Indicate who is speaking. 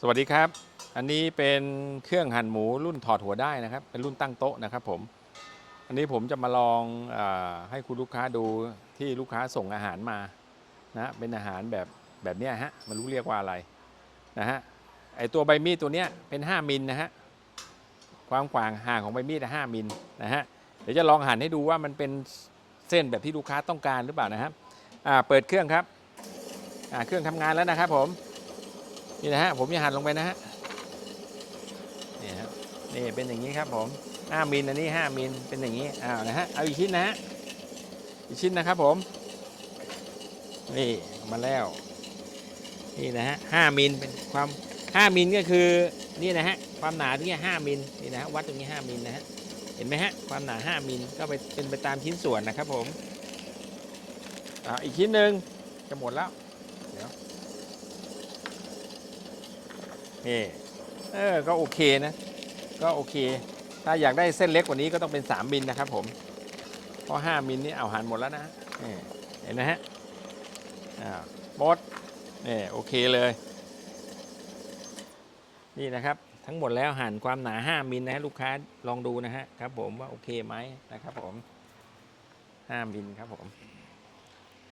Speaker 1: สวัสดีครับ อันนี้เป็นเครื่องหั่นหมูรุ่นถอดหัวได้นะครับ เป็นรุ่นตั้งโต๊ะนะครับผม อันนี้ผมจะมาลองอให้คุณลูกค้าดูที่ลูกค้าส่งอาหารมานะเป็นอาหารแบบแบบนี้ฮะมันรู้เรียกว่าอะไรนะฮะไอตัวใบมีดตัวเนี้ยเป็น 5มิลนะฮะความกว้างห่างของใบมีดห้ามิลนะฮะเดี๋ยวจะลองหั่นให้ดูว่ามันเป็นเส้นแบบที่ลูกค้าต้องการหรือเปล่านะครับเปิดเครื่องครับเครื่องทำงานแล้วนะครับผม นี่นะฮะผมจะหั่นลงไปนะฮะนี่ครับนี่เป็นอย่างนี้ครับผม5มิลอันนี้5มิลเป็นอย่างนี้อ้าวนะฮะเอาอีกชิ้นนะฮะอีกชิ้นนะครับผมนี่มาแล้วนี่นะฮะ5มิลเป็นความ5มิลก็คือนี่นะฮะความหนาตรงนี้5มิลนี่นะฮะวัดตรงนี้5มิลนะฮะเห็นไหมฮะความหนา5มิลก็ไปเป็นไปตามชิ้นส่วนนะครับผมอ่าอีกชิ้นหนึ่งจะหมดแล้วเดี๋ยว นี่เออก็โอเคนะ ก็โอเค ถ้าอยากได้เส้นเล็กกว่านี้ก็ต้องเป็น 3 มิลนะครับผม เพราะ 5 มิลนี่เอาหันหมดแล้วนะเห็นนะฮะอ่าหมดนี่โอเคเลย นี่นะครับทั้งหมดแล้วหั่นความหนา 5 มิลนะฮะลูกค้าลองดูนะฮะครับผมว่าโอเคไหมนะครับผม 5 มิลครับผม